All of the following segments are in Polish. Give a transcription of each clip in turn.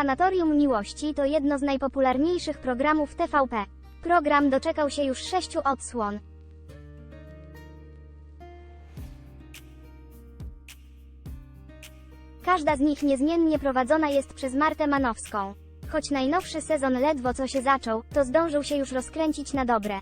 Sanatorium Miłości to jedno z najpopularniejszych programów TVP. Program doczekał się już sześciu odsłon. Każda z nich niezmiennie prowadzona jest przez Martę Manowską. Choć najnowszy sezon ledwo co się zaczął, to zdążył się już rozkręcić na dobre.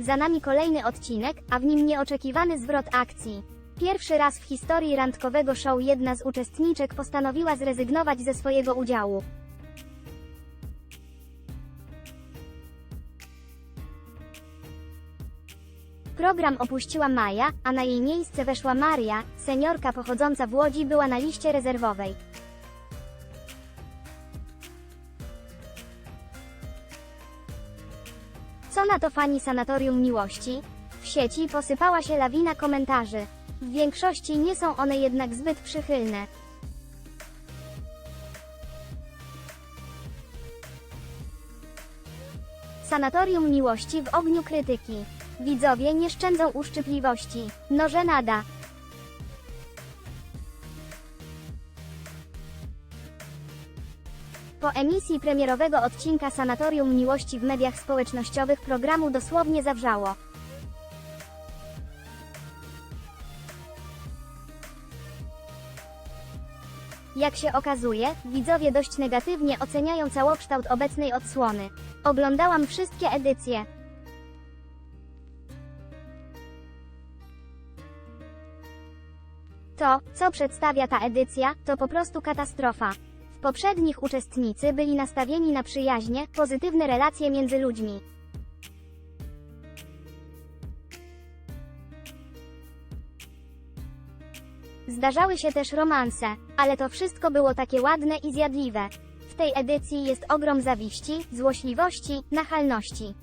Za nami kolejny odcinek, a w nim nieoczekiwany zwrot akcji. Pierwszy raz w historii randkowego show jedna z uczestniczek postanowiła zrezygnować ze swojego udziału. Program opuściła Maja, a na jej miejsce weszła Maria, seniorka pochodząca w Łodzi była na liście rezerwowej. Co na to fani Sanatorium Miłości? W sieci posypała się lawina komentarzy. W większości nie są one jednak zbyt przychylne. Sanatorium Miłości w ogniu krytyki. Widzowie nie szczędzą uszczypliwości. No żenada. Po emisji premierowego odcinka Sanatorium Miłości w mediach społecznościowych programu dosłownie zawrzało. Jak się okazuje, widzowie dość negatywnie oceniają całokształt obecnej odsłony. Oglądałam wszystkie edycje. To, co przedstawia ta edycja, to po prostu katastrofa. Poprzednich uczestnicy byli nastawieni na przyjaźnie, pozytywne relacje między ludźmi. Zdarzały się też romanse, ale to wszystko było takie ładne i zjadliwe. W tej edycji jest ogrom zawiści, złośliwości, nachalności.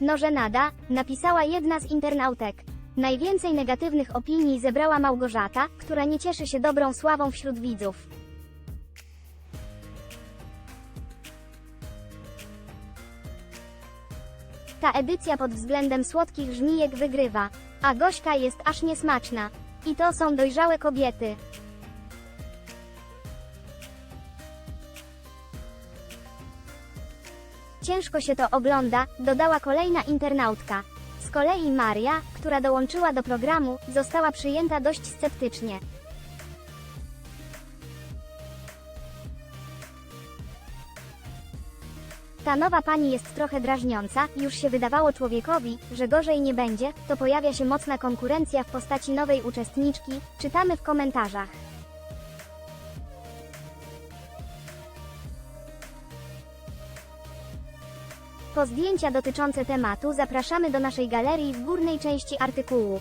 No żenada, napisała jedna z internautek. Najwięcej negatywnych opinii zebrała Małgorzata, która nie cieszy się dobrą sławą wśród widzów. Ta edycja pod względem słodkich żmijek wygrywa, a Gośka jest aż niesmaczna. I to są dojrzałe kobiety. Ciężko się to ogląda, dodała kolejna internautka. Z kolei Maria, która dołączyła do programu, została przyjęta dość sceptycznie. Ta nowa pani jest trochę drażniąca, już się wydawało człowiekowi, że gorzej nie będzie, to pojawia się mocna konkurencja w postaci nowej uczestniczki, czytamy w komentarzach. Po zdjęcia dotyczące tematu zapraszamy do naszej galerii w górnej części artykułu.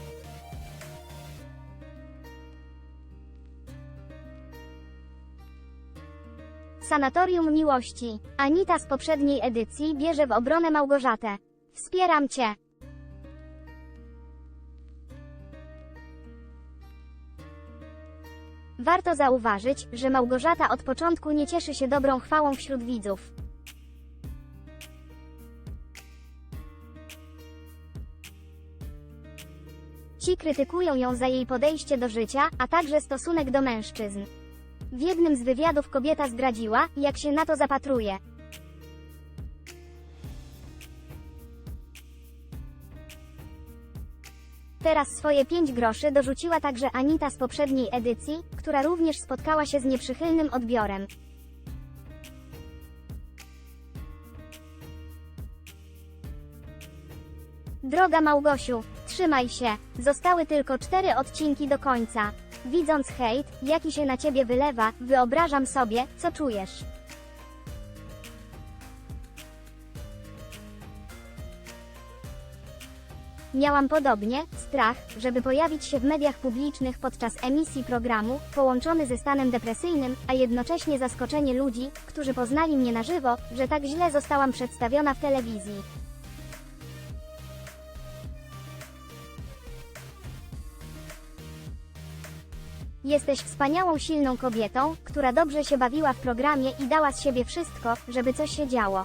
Sanatorium Miłości. Anita z poprzedniej edycji bierze w obronę Małgorzatę. Wspieram Cię. Warto zauważyć, że Małgorzata od początku nie cieszy się dobrą chwałą wśród widzów. Ci krytykują ją za jej podejście do życia, a także stosunek do mężczyzn. W jednym z wywiadów kobieta zdradziła, jak się na to zapatruje. Teraz swoje 5 groszy dorzuciła także Anita z poprzedniej edycji, która również spotkała się z nieprzychylnym odbiorem. Droga Małgosiu, trzymaj się. Zostały tylko cztery odcinki do końca. Widząc hejt, jaki się na ciebie wylewa, wyobrażam sobie, co czujesz. Miałam podobnie, strach, żeby pojawić się w mediach publicznych podczas emisji programu, połączony ze stanem depresyjnym, a jednocześnie zaskoczenie ludzi, którzy poznali mnie na żywo, że tak źle zostałam przedstawiona w telewizji. Jesteś wspaniałą, silną kobietą, która dobrze się bawiła w programie i dała z siebie wszystko, żeby coś się działo.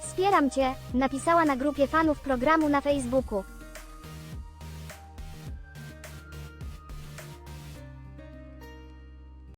Wspieram cię, napisała na grupie fanów programu na Facebooku.